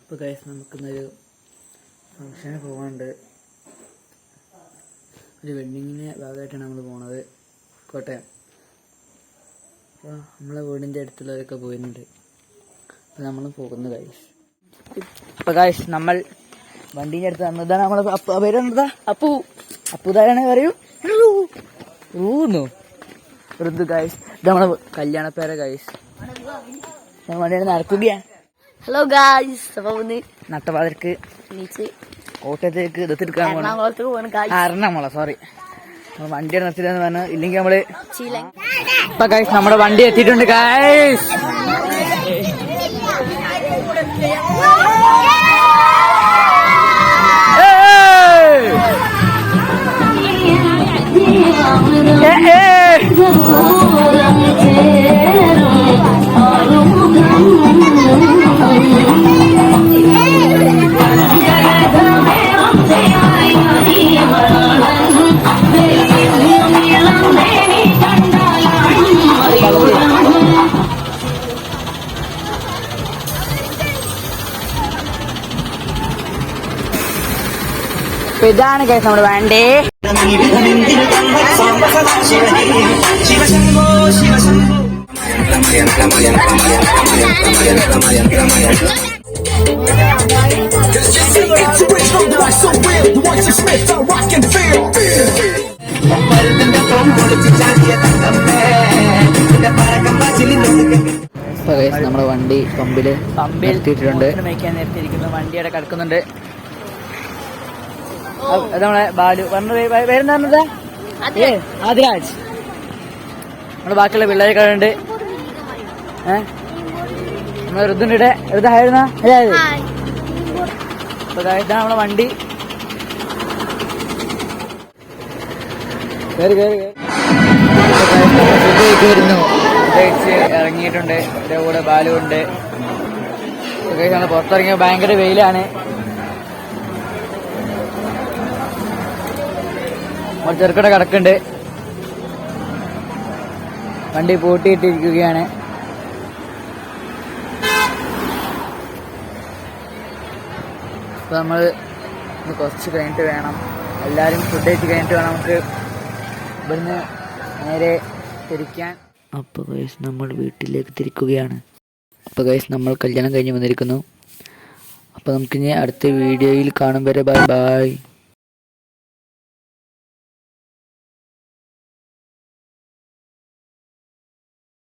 അപ്പോൾ ഗൈസ് നമുക്കിന്നൊരു ഫംഗ്ഷന് പോകാനുണ്ട് ഒരു വെഡിങ്ങിന് ഭാഗമായിട്ടാണ് നമ്മൾ പോണത്. കോട്ടയം അപ്പോൾ നമ്മളെ വീടിന്റെ അടുത്തുള്ളവരൊക്കെ പോയിട്ടുണ്ട്. അപ്പോൾ നമ്മൾ പോകുന്നു ഗൈസ് ഇപ്പൊ ഗൈസ് നമ്മൾ വണ്ടീന്റെ അടുത്ത് തന്നതാണ് നമ്മളെ പേരെന്താ അപ്പു. അപ്പുതാരാണ് പറയൂ? ഊന്നു വെറുതെ ഗൈസ് ഇത് നമ്മളെ കല്യാണപ്പേര ഗൈസ് ഞാൻ വണ്ടിയാണ് ഹലോ ഗായ്സ് അപ്പൊ ഒന്ന് കോട്ടയത്തേക്ക് ഇതെടുക്കാൻ എറണാകുളം സോറി വണ്ടി നിർത്തില്ലെന്ന് പറഞ്ഞു ഇല്ലെങ്കിൽ നമ്മൾ ഇപ്പൊ ഗൈസ് നമ്മുടെ വണ്ടി എത്തിയിട്ടുണ്ട് ഗൈസ് അപ്പൊ ഇതാണ് ഗൈസ് നമ്മുടെ വണ്ടി. ഇപ്പൊ ഗൈസ് നമ്മുടെ വണ്ടി പമ്പിൽ പമ്പിൽ നിർത്തിയിട്ടുണ്ട്. മേക്കാൻ നിർത്തിയിരിക്കുന്നു വണ്ടി അവിടെ കിടക്കുന്നുണ്ട്. നമ്മളെ ബാലു. പേരെന്താ പറഞ്ഞത്? ഏ ആദിരാജ് നമ്മുടെ ബാക്കിയുള്ള പിള്ളേരെ കാണുന്നുണ്ട്. ഏഹ് നമ്മളെ ഋതുണ്ടിടെ ഋതായിരുന്ന? അതായത് അപ്പൊ ദാ ഇതാണ് നമ്മളെ വണ്ടി. വരുന്നു. ഇറങ്ങിയിട്ടുണ്ട്. എന്റെ കൂടെ ബാലു ഉണ്ട് നമ്മൾ പുറത്തിറങ്ങിയ ഭയങ്കര വെയിലാണ്. ചെറുക്കട കിടക്കുന്നുണ്ട്. വണ്ടി പൂട്ടിയിട്ടിരിക്കുകയാണ്. നമ്മൾ കുറച്ച് കഴിഞ്ഞിട്ട് വേണം. എല്ലാവരും ഫുഡ് കഴിച്ച് കഴിഞ്ഞിട്ട് വേണം നമുക്ക് ഇവിടുന്ന് നേരെ തിരിക്കാൻ. അപ്പോൾ ഗൈസ് നമ്മൾ വീട്ടിലേക്ക് തിരിക്കുകയാണ്. അപ്പോൾ ഗൈസ് നമ്മൾ കല്യാണം കഴിഞ്ഞ് വന്നിരിക്കുന്നു. അപ്പോൾ നമുക്കിനി അടുത്ത വീഡിയോയിൽ കാണും വരെ ബൈ ബൈ